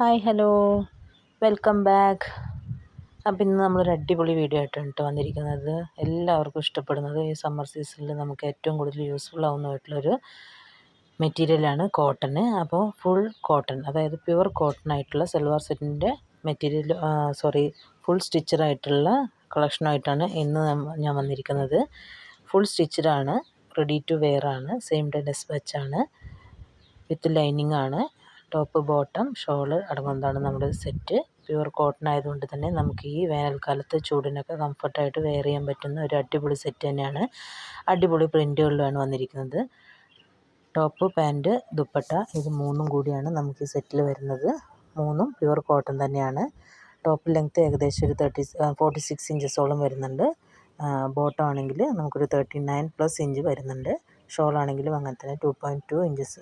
Hi hello. Welcome back. അപ്പം ഇന്ന് നമ്മളൊരു അടിപൊളി വീഡിയോ ആയിട്ടാണ് വന്നിരിക്കുന്നത്. എല്ലാവർക്കും ഇഷ്ടപ്പെടുന്നത് ഈ സമ്മർ സീസണിൽ നമുക്ക് ഏറ്റവും കൂടുതൽ യൂസ്ഫുൾ ആവുന്നതായിട്ടുള്ളൊരു മെറ്റീരിയലാണ് കോട്ടണ് അപ്പോൾ ഫുൾ കോട്ടൺ അതായത് പ്യുവർ കോട്ടൺ ആയിട്ടുള്ള സെൽവാർ സെറ്റിന്റെ മെറ്റീരിയൽ സോറി ഫുൾ സ്റ്റിച്ചറായിട്ടുള്ള കളക്ഷനായിട്ടാണ് ഇന്ന് ഞാൻ വന്നിരിക്കുന്നത്. ഫുൾ സ്റ്റിച്ചഡാണ് റെഡി ടു വെയർ ആണ് സെയിം ഡേ ഡെസ്പാച്ചാണ് വിത്ത് ലൈനിങ് ആണ്. ടോപ്പ് ബോട്ടം ഷോൾ അടങ്ങുന്നതാണ് നമ്മുടെ സെറ്റ് പ്യുവർ കോട്ടൺ ആയതുകൊണ്ട് തന്നെ നമുക്ക് ഈ വേനൽക്കാലത്ത് ചൂടിനൊക്കെ കംഫർട്ടായിട്ട് വെയർ ചെയ്യാൻ പറ്റുന്ന ഒരു അടിപൊളി സെറ്റ് തന്നെയാണ്. അടിപൊളി പ്രിന്റുകളിലാണ് വന്നിരിക്കുന്നത്. ടോപ്പ് പാന്റ് ദുപ്പട്ട ഇത് മൂന്നും കൂടിയാണ് നമുക്ക് ഈ സെറ്റിൽ വരുന്നത്. മൂന്നും പ്യുവർ കോട്ടൺ തന്നെയാണ്. ടോപ്പ് ലെങ്ത്ത് ഏകദേശം ഒരു തേർട്ടി ഫോർട്ടി സിക്സ് ഇഞ്ചസോളം വരുന്നുണ്ട്. ബോട്ടം ആണെങ്കിൽ നമുക്കൊരു തേർട്ടി നയൻ പ്ലസ് ഇഞ്ച് വരുന്നുണ്ട്. ഷോൾ ആണെങ്കിലും അങ്ങനെ തന്നെ two point two inches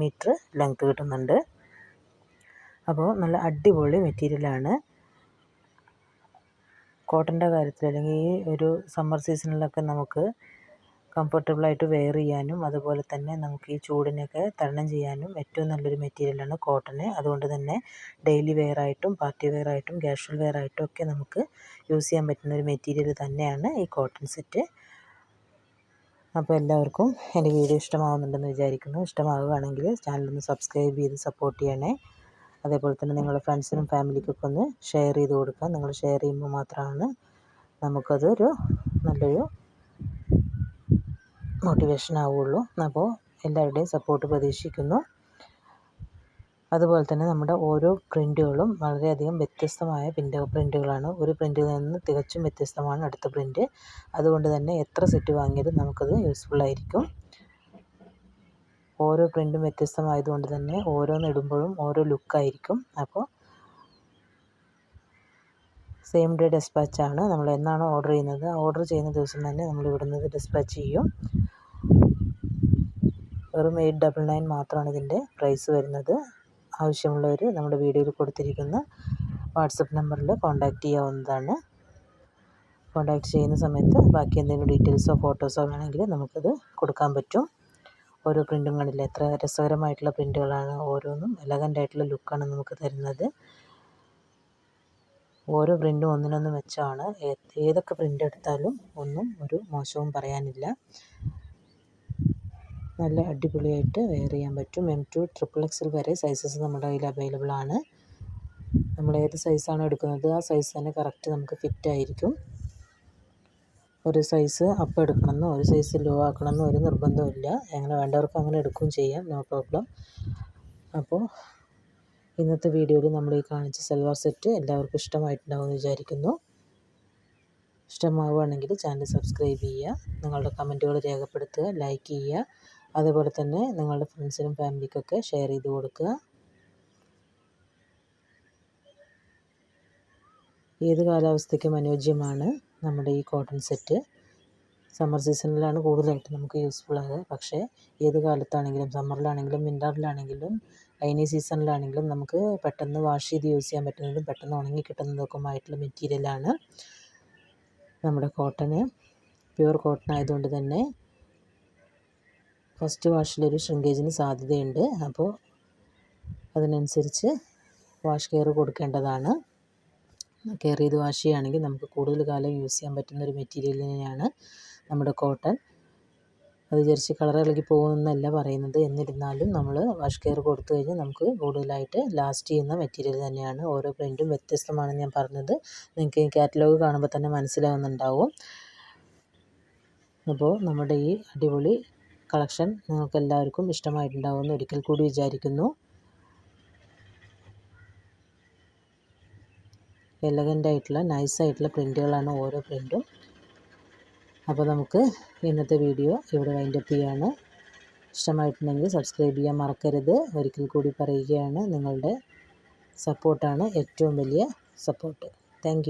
meter length കിട്ടുന്നുണ്ട്. അപ്പോൾ നല്ല അടിപൊളി മെറ്റീരിയലാണ് കോട്ടന്റെ കാര്യത്തിൽ അല്ലെങ്കിൽ ഈ ഒരു സമ്മർ സീസണിലൊക്കെ നമുക്ക് കംഫർട്ടബിളായിട്ട് വെയർ ചെയ്യാനും അതുപോലെ തന്നെ നമുക്ക് ഈ ചൂടിനൊക്കെ തരണം ചെയ്യാനും ഏറ്റവും നല്ലൊരു മെറ്റീരിയലാണ് കോട്ടന്. അതുകൊണ്ട് തന്നെ ഡെയിലി വെയർ ആയിട്ടും പാർട്ടി വെയർ ആയിട്ടും കാഷ്വൽ വെയർ ആയിട്ടും ഒക്കെ നമുക്ക് യൂസ് ചെയ്യാൻ പറ്റുന്ന ഒരു മെറ്റീരിയൽ തന്നെയാണ് ഈ കോട്ടൺ സെറ്റ് അപ്പോൾ എല്ലാവർക്കും എന്റെ വീഡിയോ ഇഷ്ടമാവുന്നുണ്ടെന്ന് വിചാരിക്കുന്നു. ഇഷ്ടമാവുകയാണെങ്കിൽ ചാനലൊന്ന് സബ്സ്ക്രൈബ് ചെയ്ത് സപ്പോർട്ട് ചെയ്യണേ. അതേപോലെ തന്നെ നിങ്ങളുടെ ഫ്രണ്ട്സിനും ഫാമിലിക്കൊക്കെ ഒന്ന് ഷെയർ ചെയ്ത് കൊടുക്കുക. നിങ്ങൾ ഷെയർ ചെയ്യുമ്പോൾ മാത്രമാണ് നമുക്കതൊരു നല്ലൊരു മോട്ടിവേഷൻ ആവുകയുള്ളൂ. അപ്പോൾ എല്ലാവരുടെയും സപ്പോർട്ട് പ്രതീക്ഷിക്കുന്നു. അതുപോലെ തന്നെ നമ്മുടെ ഓരോ പ്രിന്റുകളും വളരെയധികം വ്യത്യസ്തമായ പ്രിന്റ് പ്രിന്റുകളാണ് ഒരു പ്രിന്റിൽ നിന്ന് തികച്ചും വ്യത്യസ്തമാണ് അടുത്ത പ്രിന്റ് അതുകൊണ്ട് തന്നെ എത്ര സെറ്റ് വാങ്ങിയാലും നമുക്കത് യൂസ്ഫുൾ ആയിരിക്കും. ഓരോ പ്രിന്റും വ്യത്യസ്തമായതുകൊണ്ട് തന്നെ ഓരോന്ന് ഇടുമ്പോഴും ഓരോ ലുക്കായിരിക്കും അപ്പോൾ സെയിം ഡേ ഡെസ്പാച്ചാണ് നമ്മൾ എന്നാണ് ഓർഡർ ചെയ്യുന്നത്. ഓർഡർ ചെയ്യുന്ന ദിവസം തന്നെ നമ്മൾ ഇവിടുന്ന് ഡെസ്പാച്ച് ചെയ്യും. വെറും എയ്റ്റ് ഡബിൾ നയൻ മാത്രമാണ് ഇതിന്റെ പ്രൈസ് വരുന്നത്. ആവശ്യമുള്ളവർ നമ്മുടെ വീഡിയോയിൽ കൊടുത്തിരിക്കുന്ന വാട്സപ്പ് നമ്പറിൽ കോൺടാക്റ്റ് ചെയ്യാവുന്നതാണ്. കോൺടാക്റ്റ് ചെയ്യുന്ന സമയത്ത് ബാക്കി എന്തെങ്കിലും ഡീറ്റെയിൽസോ ഫോട്ടോസോ വേണമെങ്കിൽ നമുക്കത് കൊടുക്കാൻ പറ്റും. ഓരോ പ്രിന്റും കണ്ടില്ല എത്ര രസകരമായിട്ടുള്ള പ്രിന്റുകളാണ് ഓരോന്നും എലഗന്റ് ആയിട്ടുള്ള ലുക്കാണ് നമുക്ക് തരുന്നത്. ഓരോ പ്രിന്റും ഒന്നിനൊന്ന് മെച്ചമാണ്. ഏതൊക്കെ പ്രിന്റ് എടുത്താലും ഒന്നും ഒരു മോശവും പറയാനില്ല. നല്ല അടിപൊളിയായിട്ട് വെയർ ചെയ്യാൻ പറ്റും. എം ടു ട്രിപ്പിൾ എക്സൽ വരെ സൈസസ് നമ്മുടെ കയ്യിൽ അവൈലബിൾ ആണ്. നമ്മൾ ഏത് സൈസാണോ എടുക്കുന്നത്? ആ സൈസ് തന്നെ കറക്റ്റ് നമുക്ക് ഫിറ്റ് ആയിരിക്കും. ഒരു സൈസ് അപ്പ് എടുക്കണമെന്നോ ഒരു സൈസ് ലോ ആക്കണമെന്നോ ഒരു നിർബന്ധമില്ല അങ്ങനെ വേണ്ടവർക്ക് അങ്ങനെ എടുക്കുകയും ചെയ്യാം. നോ പ്രോബ്ലം അപ്പോൾ ഇന്നത്തെ വീഡിയോയിൽ നമ്മൾ ഈ കാണിച്ച സൽവാർ സെറ്റ് എല്ലാവർക്കും ഇഷ്ടമായിട്ടുണ്ടാവുമെന്ന് വിചാരിക്കുന്നു. ഇഷ്ടമാവുകയാണെങ്കിൽ ചാനൽ സബ്സ്ക്രൈബ് ചെയ്യുക. നിങ്ങളുടെ കമന്റുകൾ രേഖപ്പെടുത്തുക ലൈക്ക് ചെയ്യുക. അതുപോലെ തന്നെ നിങ്ങളുടെ ഫ്രണ്ട്സിനും ഫാമിലിക്കൊക്കെ ഷെയർ ചെയ്ത് കൊടുക്കുക. ഏത് കാലാവസ്ഥയ്ക്കും അനുയോജ്യമാണ് നമ്മുടെ ഈ കോട്ടൺ സെറ്റ്. സമ്മർ സീസണിലാണ് കൂടുതലായിട്ട് നമുക്ക് യൂസ്ഫുൾ ആകുക പക്ഷേ ഏത് കാലത്താണെങ്കിലും സമ്മറിലാണെങ്കിലും വിന്ററിലാണെങ്കിലും റൈനി സീസണിലാണെങ്കിലും നമുക്ക് പെട്ടെന്ന് വാഷ് ചെയ്ത് യൂസ് ചെയ്യാൻ പറ്റുന്നതും പെട്ടെന്ന് ഉണങ്ങി കിട്ടുന്നതൊക്കെ ആയിട്ടുള്ള മെറ്റീരിയലാണ് നമ്മുടെ കോട്ടന് പ്യുവർ കോട്ടൺ ആയതുകൊണ്ട് തന്നെ ഫസ്റ്റ് വാഷിലൊരു ഷ്രിങ്കേജിന് സാധ്യതയുണ്ട്. അപ്പോൾ അതിനനുസരിച്ച് വാഷ് കെയർ കൊടുക്കേണ്ടതാണ്. കെയർ ചെയ്ത് വാഷ് ചെയ്യുകയാണെങ്കിൽ നമുക്ക് കൂടുതൽ കാലം യൂസ് ചെയ്യാൻ പറ്റുന്ന ഒരു മെറ്റീരിയൽ തന്നെയാണ് നമ്മുടെ കോട്ടൺ. അത് വിചാരിച്ച് കളർ ഇളകി പോകുമെന്നല്ല പറയുന്നത്. എന്നിരുന്നാലും നമ്മൾ വാഷ് കെയർ കൊടുത്തു കഴിഞ്ഞാൽ നമുക്ക് കൂടുതലായിട്ട് ലാസ്റ്റ് ചെയ്യുന്ന മെറ്റീരിയൽ തന്നെയാണ്. ഓരോ പ്രിന്റും വ്യത്യസ്തമാണെന്ന് ഞാൻ പറഞ്ഞത്. നിങ്ങൾക്ക് കാറ്റലോഗ് കാണുമ്പോൾ തന്നെ മനസ്സിലാവുന്നുണ്ടാവും. അപ്പോൾ നമ്മുടെ ഈ അടിപൊളി കളക്ഷൻ നിങ്ങൾക്ക് എല്ലാവർക്കും ഇഷ്ടമായിട്ടുണ്ടാവുമെന്ന് ഒരിക്കൽ കൂടി വിചാരിക്കുന്നു. എലഗന്റ് ആയിട്ടുള്ള നൈസായിട്ടുള്ള പ്രിന്റുകളാണ് ഓരോ പ്രിന്റും അപ്പോൾ നമുക്ക് ഇന്നത്തെ വീഡിയോ ഇവിടെ വൈൻഡപ്പ് ചെയ്യാണ് ഇഷ്ടമായിട്ടുണ്ടെങ്കിൽ സബ്സ്ക്രൈബ് ചെയ്യാൻ മറക്കരുത്. ഒരിക്കൽ കൂടി പറയുകയാണ് നിങ്ങളുടെ സപ്പോർട്ടാണ് ഏറ്റവും വലിയ സപ്പോർട്ട്. താങ്ക്